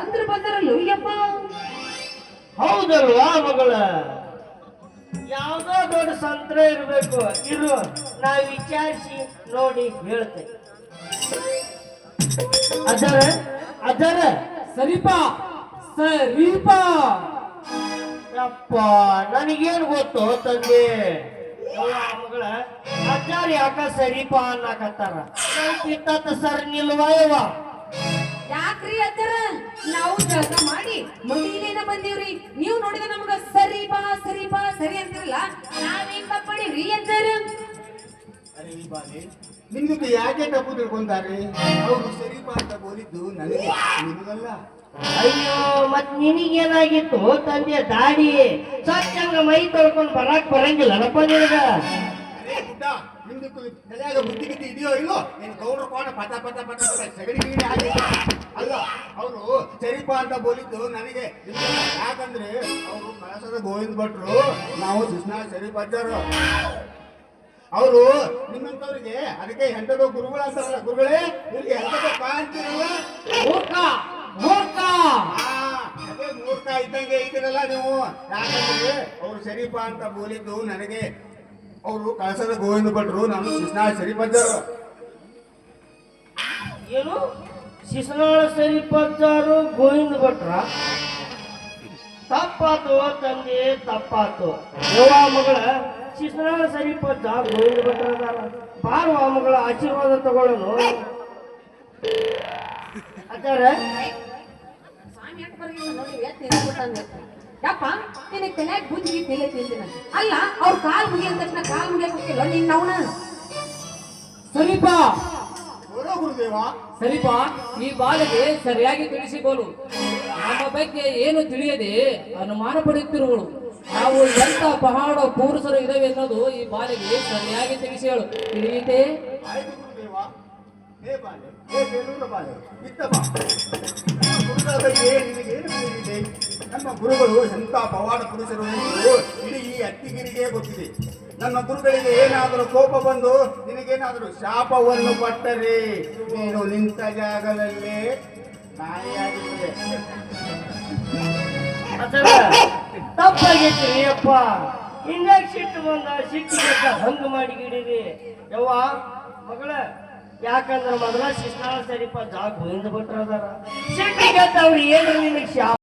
ಸಂದ್ರ ಬಂದರಲ್ಲ ಯಪ್ಪ ಹೌದಲ್ವಾ ಮಗಳ? ಯಾವ್ದೋ ದೊಡ್ಡ ಸಂತ್ರ ಇರಬೇಕು. ಇರು ನಾ ವಿಚಾರಿಸಿ ನೋಡಿ ಹೇಳ್ತೇನೆ. ಅದರ? ಅದರ? ಸರಿಪಾ? ಸರಿಪಾ. ಯಪ್ಪ ನನಗೇನು ಗೊತ್ತು ತಂದೆ ಮಗಳ ಅಜ್ಜಾರ ಯಾಕ ಸರಿಪಾ ಅನ್ನಕತ್ತಾರ? ಕಿತ್ತ ಸರ್ ನಿಲ್ವಯವ ಯಾಕ್ರಿ ಅಜ್ಜರ? ನಾವು ಕೆಲಸ ಮಾಡಿ ಮದುವೆನ ಬಂದೀವ್ರಿ. ನೀವು ನೋಡಿದ ನಮ್ಗ ಸರಿ ಬಾ ಸರಿ ಬಾ ಸರಿ ಅಂತಿರಲ್ಲ. ನಾವೇನ್ ತಪ್ಪಡಿವ್ರಿ ಅಂತಾರ? ನಿಮ್ಗೆ ಯಾಕೆ ತಪ್ಪು ತಿಳ್ಕೊಂತಾರೆ ಅವರು ಸರಿಪಾ ಅಂತ ಬೋಲಿದ್ದು ನನಗೆ ನಿಮಗಲ್ಲ ಅಯ್ಯೋ ಮತ್ ನಿನಗೇನಾಗಿತ್ತು ತಂದೆ ದಾಡಿ ಸ್ವಚ್ಛಂಗ ಮೈ ತೊಳ್ಕೊಂಡು ಬರಾಕ್ ಬರಂಗಿಲ್ಲನಪ್ಪ ನಿನಗ? ಅರೆ ಗುಡ್ಡ ನಿಮ್ದು ಬುದ್ಧಿ ಗಿದ್ದಿ ಇದೆಯೋ ಇಲ್ಲೋ ನೀನು ಗೌಡ್ರ ಕೋಣ ಪಟ ಪಟ ಪಟ ಪಟ ಸಗಣಿ ಅಂತ ಬೋಲಿದ್ದು ನನಗೆ. ಯಾಕಂದ್ರೆ ಅವರು ಮನಸದ ಗೋವಿಂದ ಭಟ್ರು, ನಾವು ಕೃಷ್ಣ ಸರಿ ಅಜ್ಜರು. ಅವರು ನಿಮ್ಮಂತವ್ರಿಗೆ ಅದಕ್ಕೆ ಹೆಂಡದ ಗುರುಗಳ ಅಂತಾರಲ್ಲ. ಗುರುಗಳೇ ಇವ್ರಿಗೆ ಹೆಂಡದ ಕಾಂತಿರಲ್ಲ ಮೂರ್ಖ ಮೂರ್ಖ. ಮೂರ್ಖ ಇದ್ದಂಗೆ ಇದ್ದೀರಲ್ಲ ನೀವು. ಯಾಕಂದ್ರೆ ಅವ್ರು ಶರೀಫ ಅಂತ ಬೋಲಿದ್ದು ನನಗೆ, ಅವರು ಕಳಸದ ಗೋವಿಂದ ಭಟ್ರು, ನಾನು ಕೃಷ್ಣ ಶರೀಫಜ್ಜರು ಏನು? ಶಿಶುನಾಳ ಸರಿಪಜ್ಜಾರು ಗೋವಿಂದ ಭಟ್ರ. ತಪ್ಪಾತು ತಂದೆ ತಪ್ಪಾತು. ಯವ್ವ ಮಗಳ. ಶಿಶುನಾಳ ಸರಿಪಜ್ಜ ಗೋವಿಂದ ಭಟ್ರ ಬಾರುವ ಮಗಳ ಆಶೀರ್ವಾದ ತಗೊಳ್ಳೋನು. ಅದಾರ. ಯಪ್ಪ ನಿನಗೆ ತಲೆಯಾಗ ಬುದ್ಧಿ ತಲೆ ತಿಂದಿನ ಅಲ್ಲ ಅವ್ರ ಕಾಲ್ ತಕ್ಷಣ ಕಾಲ್ ಮುಗಿಯಕ್ಕೆ ನಿನ್ನವನ ಸರಿಪಾ ಸರಿಪ ಸರಿಪಾ? ಈ ಬಾಲಿಗೆ ಸರಿಯಾಗಿ ತಿಳಿಸಿಕೊಳ್ಳು ನಮ್ಮ ಬಗ್ಗೆ ಏನು ತಿಳಿಯದೆ ಅನುಮಾನ ಪಡೆಯುತ್ತಿರುವಳು ನಾವು ಎಂತ ಪಹಾಡ ಪುರುಷರು ಇದಾವೆ ಅನ್ನೋದು ಈ ಬಾಲಿಗೆ ಸರಿಯಾಗಿ ತಿಳಿಸಿ ಹೇಳು ತಿಳಿಯಿತೆ? ಆಯ್ತು ಗುರುದೇವ. ಹೇ ಬಾಲೆ ಹೇ ಬೇಲೂರ ಬಾಲೆ ಇತ್ತ ಬಾ ನಮ್ಮ ಗುರುಗಳ ಬಗ್ಗೆ ನಿನಗೇನು ತಿಳಿದಿದೆ? ನಮ್ಮ ಗುರುಗಳು ಎಂಥ ಪವಾಡ ಪುರುಷರು ಎಂದು ಇಡೀ ಈ ಅತ್ತಿಗಿರಿಗೆ ಗೊತ್ತಿದೆ. ನನ್ನ ಗುರುಗಳಿಗೆ ಏನಾದರೂ ಕೋಪ ಬಂದು ನಿನಗೇನಾದರೂ ಶಾಪವನ್ನು ಕೊಟ್ಟರೆ ನೀನು ನಿಂತ ಜಾಗದಲ್ಲಿ ಅಜ್ಜಾರ ತಪ್ಪಾಗೈತಿ ಅಪ್ಪ ಹಿಂಗಾಗಿ ಸಿಟ್ಟು ಬಂದ ಸಿಟ್ಟಿಗೆ ಹಂಗ ಮಾಡಿ ಗಿಡಿರಿ. ಯವ್ವ, ಮಗಳ, ಯಾಕಂದ್ರ ಮೊದಲ ಶಿಸ್ತಾಳ ಸರಿಪ ಜಾಗ ಅದಾರ ಸಿಟ್ಟಿಗೆ ಅವ್ರು ಏನು ನಿನಗೆ ಶಾಪ?